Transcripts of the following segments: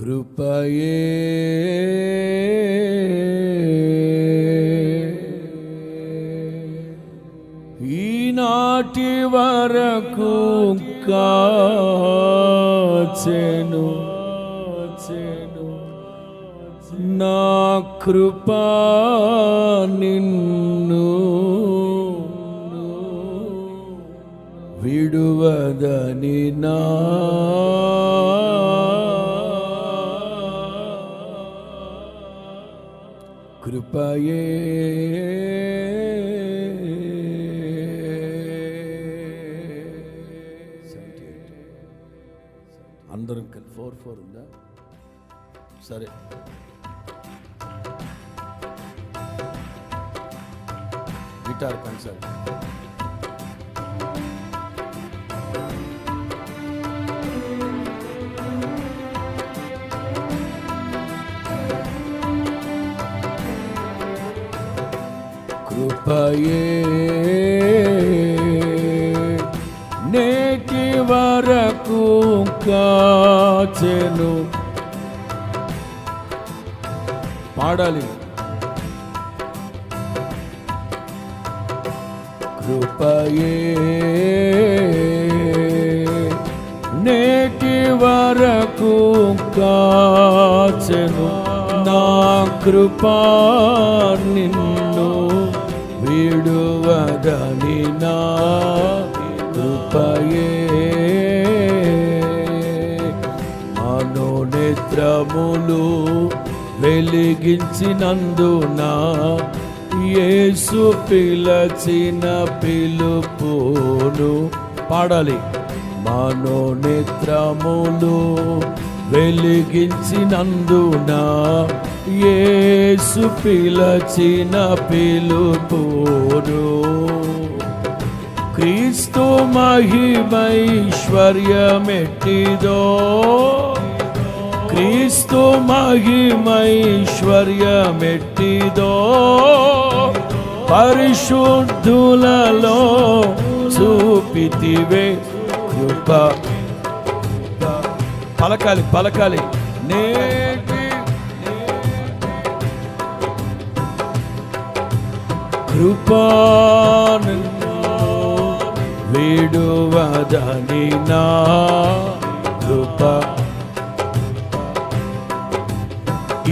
కృపయే. ఈనాటి వరకు కాచెను నా కృపా నిన్ను విడువదని నా కృపయే అందరం కలిసి ఫోర్ ఫోర్ ఉందా సరే గిటార్ కన్సర్ట్ కృపయే. నేటి వరకు కాచెను. పాడాలి. కృపయే. నేటి వరకు కాచెను. నా కృపా నిన్ను విడువదని నా కృపయే. మనోనేత్రములు వెలిగించినందున యేసు పిలచిన పిలుపును పాడాలి. మనోనేత్రములు వెలిగించినందున యేసు పిలచిన పిలుపును. క్రీస్తు మహిమైశ్వర్యమెట్టిదో. క్రీస్తు మహిమైశ్వర్యమెట్టిదో. పరిశుద్ధులలో చూపితివే కృప. పలకాలి పలకాలి. నే కృపాను విడువదని నా కృప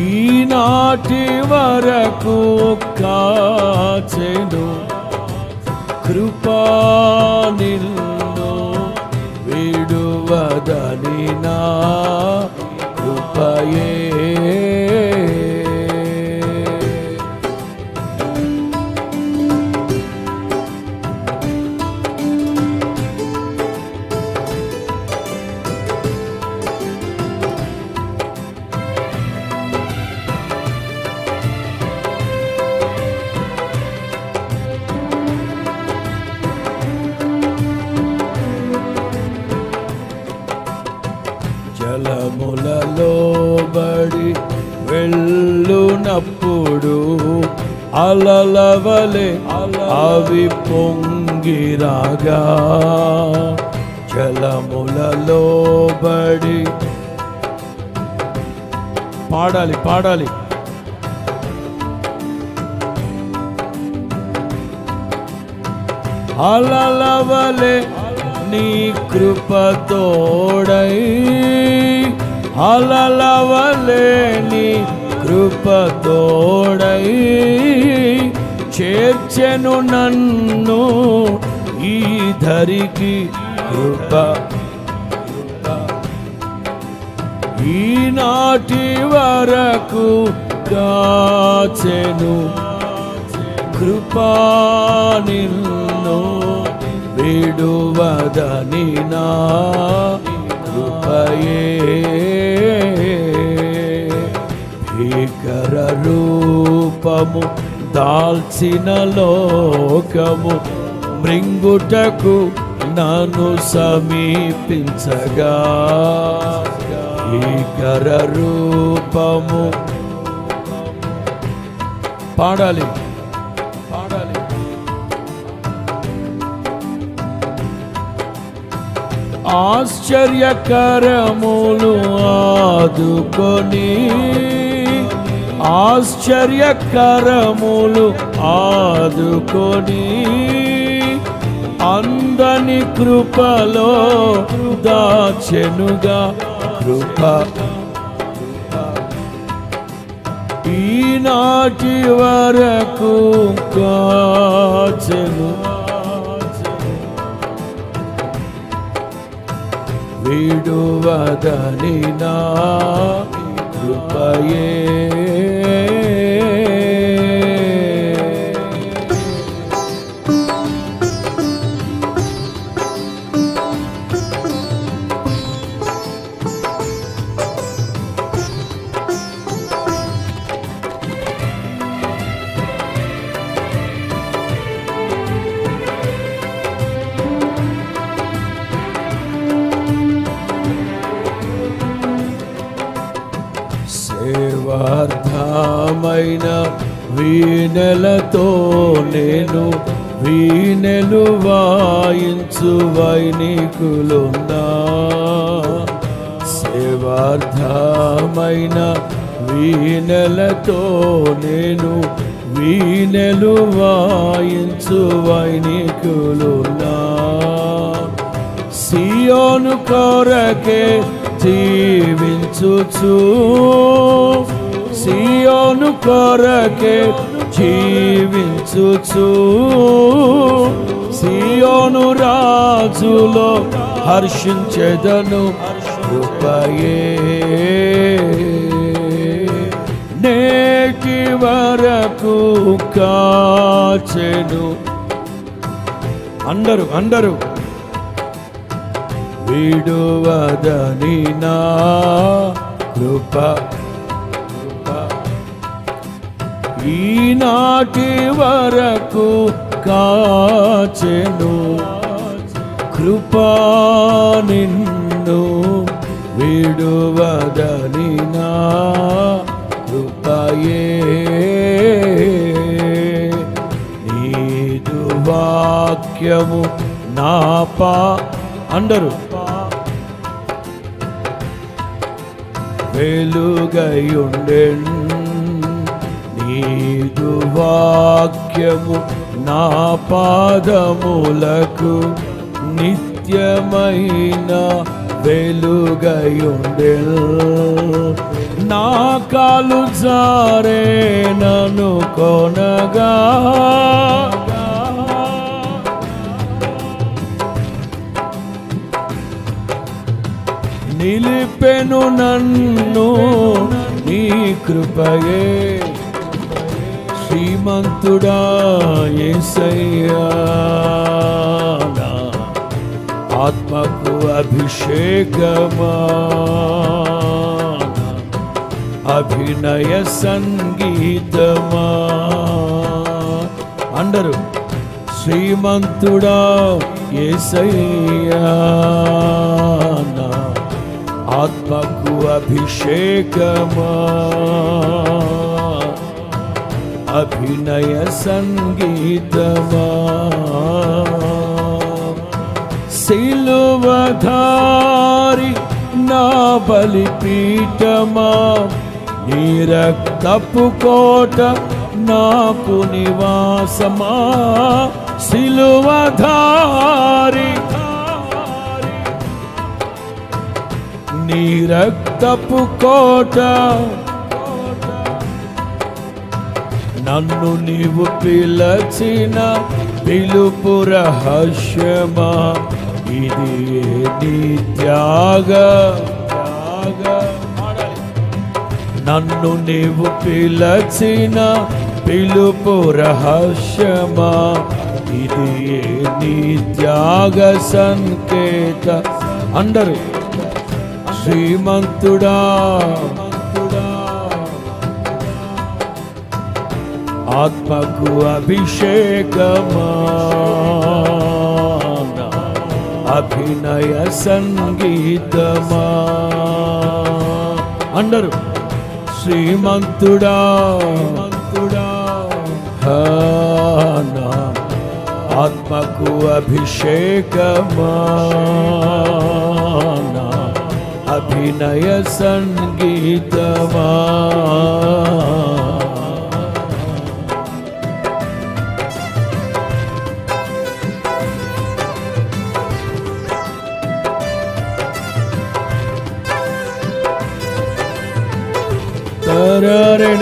ఈనాటి వరకు కాచెను కృపా నిన్ను విడువదని నా జలములలో బడి వెళ్ళునప్పుడు అలలవలే అవి పొంగిరాగా. జలములలో బడి పాడాలి పాడాలి. అలలవలే నీ కృపతోడై అలలవలే నీ కృపతోడై చేర్చెను నన్ను ఈ ధరికి కృప. ఈనాటి వరకు కాచెను కృపా విడువదని నా కృపయే. భీకర రూపము దాల్చిన లోకము మృంగుటకు నన్ను సమీపించగా. భీకర రూపము. పాడాలి. ఆశ్చర్యకరములు ఆదుకొని ఆశ్చర్యకరములు ఆదుకొని అందని కృపలో దాచెనుగా కృప. ఈనాటి వరకు కాచెను విడువదని నా కృపయే వీణెలతో నేను వీణెలు వాయించు వైనికులున్నా. సేవార్థమైన వీణెలతో నేను వీణెలు వాయించు వైనికులున్నా. సియోను కొరకే జీవించుచూ. సియోను కొరకే జీవించుచు. సియోను రాజులో హర్షించెదను కృపయే. నేటి వరకు కాచెను. అందరు అందరు. విడువదని నా కృప ఈనాటి వరకు కాచెను. కృపా నిన్ను విడువదని నా కృపయే. నీదు వాక్యము నా పా అందరూ వెలుగయుండెన్ నీదు వాక్యము నా పాదములకు నిత్యమైన వెలుగయుండెల్. నా కాలు జారే నన్ను కొనగా. నిలిపెను నన్ను నీ కృపయే. శ్రీమంతుడా ఏసయ్యా. నా ఆత్మకు అభిషేకమా. అభినయ సంగీతమా. అందరూ శ్రీమంతుడా ఏసయ్యా. నా ఆత్మకు అభిషేకమా. అభినయ సంగీతమా? శిలువధారి నా బలిపీఠమా? నీ రక్తపు కోట నాకు నివాసమా? శిలువధారి నీ రక్తపు కోట నన్ను నీవు పిలచిన పిలుపు రహస్యమా ఇది నీ త్యాగ త్యాగ నన్ను నీవు పిలచిన పిలుపు రహస్యమా ఇది నీ త్యాగ సంకేత? అందరూ శ్రీమంతుడా! ఆత్మకు అభిషేకమా? అభినయ సంగీతమా? అందరూ శ్రీమంతుడా మంతుడా ఆత్మకు అభిషేకమా? అభినయ సంగీతమా?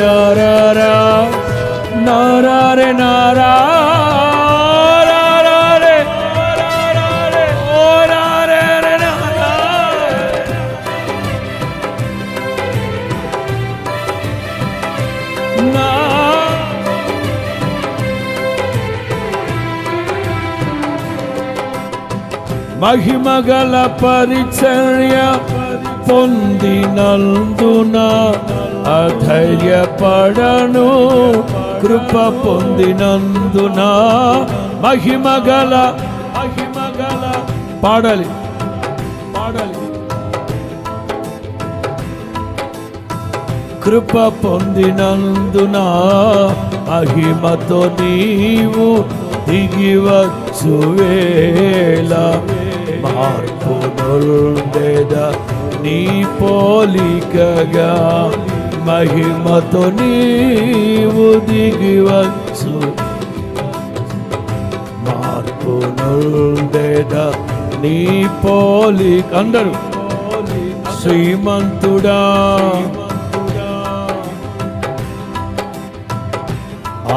நாரா நாரே நாரா మహిమగల పరిచర్య పొందినందునా అధైర్యపడను కృప పొందినందున మహిమగల మహిమగల పాడాలి పాడాలి. కృప పొందినందున మహిమతో నీవు దిగివచ్చు వేళ. మార్పు నొందెద నీ పోలికగా మహిమతో నీవు దిగివచ్చు మార్పు నొందెద నీ పోలి అందరూ శ్రీమంతుడా.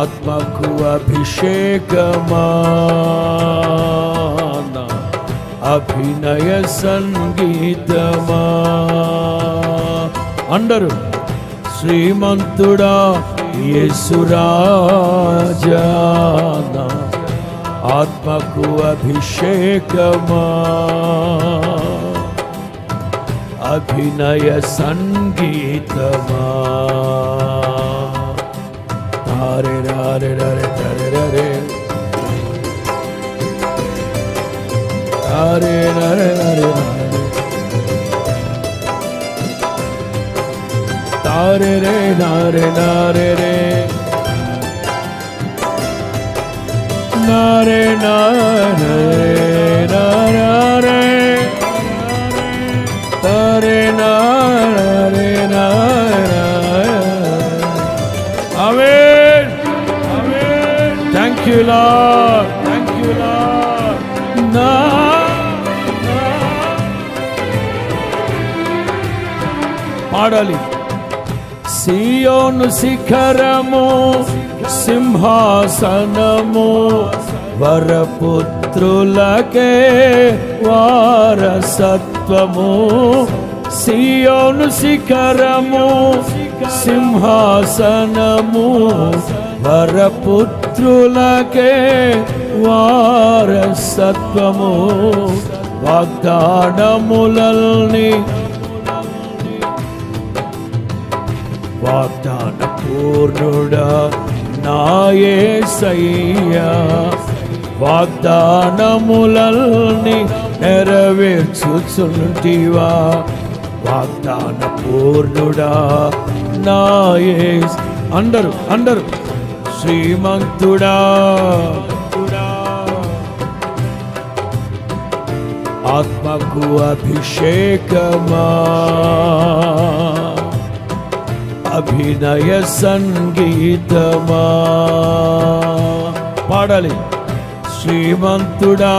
ఆత్మకు అభిషేకమా? అభినయ సంగీతమా? అందరూ శ్రీమంతుడా యేసురాజానా ఆత్మకు అభిషేకమా అభినయ సంగీతమా తారే రారే రరే తరే రరే తారే నరే నరే નારે રે નારે નારે રે નારે નારે సియోను శిఖరము సింహాసనము వరపుత్రులకే వారసత్వము. సియోను శిఖరము సింహాసనము వరపుత్రులకే వారసత్వము. వాగ్దానములల్ని వాగ్దాన పూర్ణుడా నాయే సయ్యా వాగ్దానములల్ని నెరవేర్చుచుంటివా? వాగ్దాన పూర్ణుడా నాయే అందరు అందరు శ్రీమంతుడా. ఆత్మకు అభిషేకమా? అభినయ సంగీతమా. పాడాలి. శ్రీమంతుడా.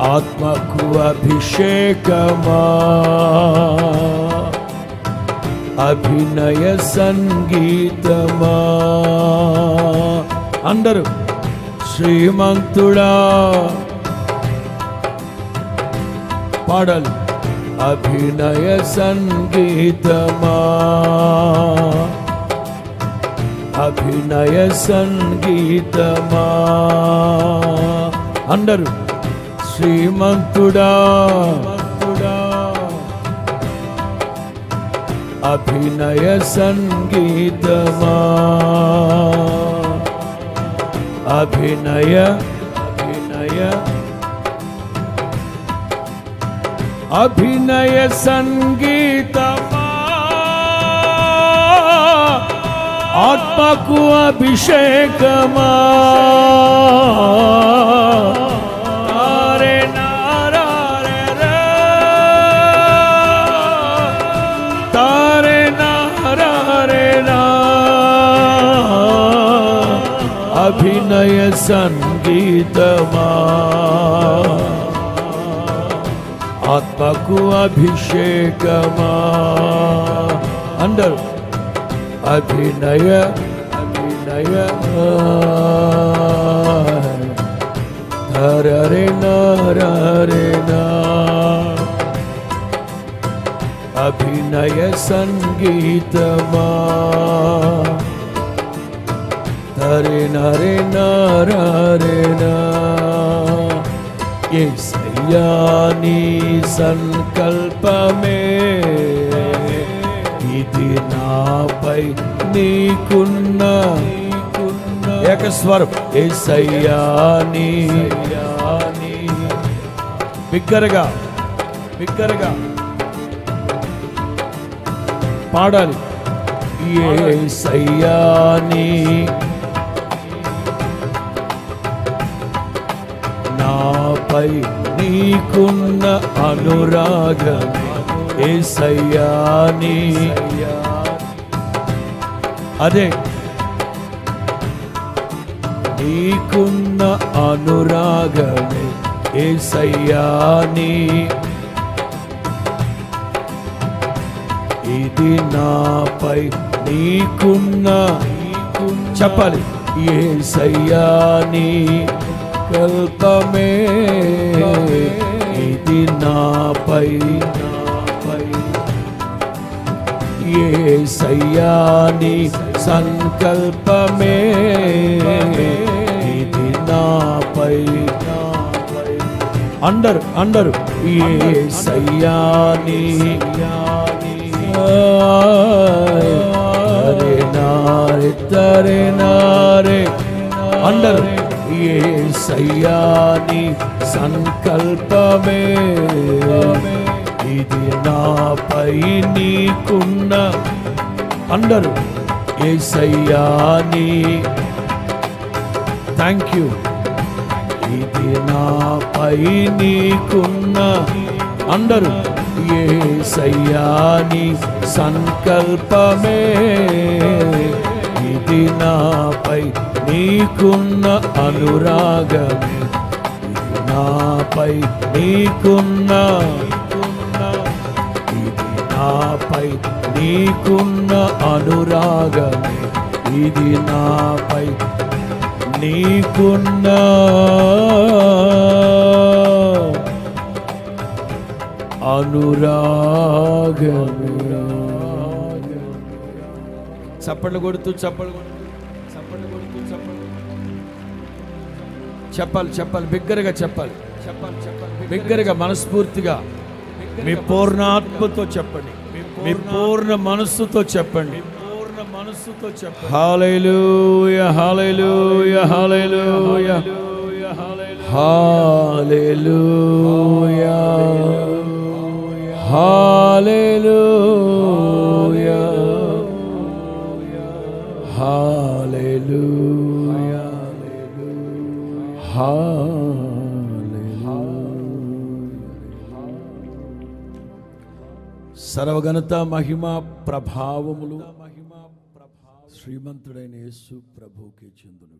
ఆత్మకు అభిషేకమా. అభినయ సంగీతమా. అందరూ శ్రీమంతుడా. పాడాలి. అభినయ సంగీతమా? అభినయ సంగీతమా? అందరు శ్రీమంతుడా? అభినయ సంగీతమా? అభినయ अभिनय संगीत आत्मा को अभिषेक नारे नारे रे। तारे नारे ना अभिनय संगीत मा। ఆత్మకు అభిషేకమా? అందరు అభినయ అభినయ. హరరే నారే అభినయ సంగీతమా? హరే నరే నారే నా ఏసయ్యాని సంకల్పమే ఇది నాపై నీకున్న ఏకస్వరం ఏసయ్యాని. బిగ్గరగా బిగ్గరగా పాడాలి. ఏసయ్యాని. నాపై నీకున్న అనురాగమే. ఏసయ్యాని అదే. నీకున్న అనురాగమే. ఏసయ్యాని ఇది నాపై నీకున్న. చెప్పాలి. ఏసయ్యాని కల్పమే ఇది నాపై నాపై ఏసయ్యాని సంకల్పమే ఇది నాపై నాపై అండర్ అండర్ ఏసయ్యాని అరే నారే తరే నారే అండర్ ఏసయ్యాని సంకల్పమే? ఇది నాపై నీకున్న అందరు ఏసయ్యాని థ్యాంక్ యూ ఇది నాపై నీకున్న అందరు ఏసయ్యాని సంకల్పమే? ఇది నాపై నీకున్న అనురాగమే. నాపై నీకున్న ఇది నాపై నీకున్న అనురాగమే. ఇది నాపై నీకున్న అనురాగమే. చప్పట్లు కొడుతూ చప్పట్లు కొడుతూ. చెప్పాలి చెప్పాలి బిగ్గరగా చెప్పాలి. చెప్పాలి చెప్పాలి బిగ్గరగా మనస్ఫూర్తిగా. మీ పూర్ణాత్మతో చెప్పండి. మీ పూర్ణ మనస్సుతో చెప్పండి పూర్ణ మనస్సుతో చెప్పండి. హాలేలూయ హాలేలూయ హాలేలూయ. హాలేలూయ. హాలేలూయ. హాలేలూయ. సర్వగణత మహిమ ప్రభావములు మహిమ ప్రభావ శ్రీమంతుడైన యేసు ప్రభుకి చెందును.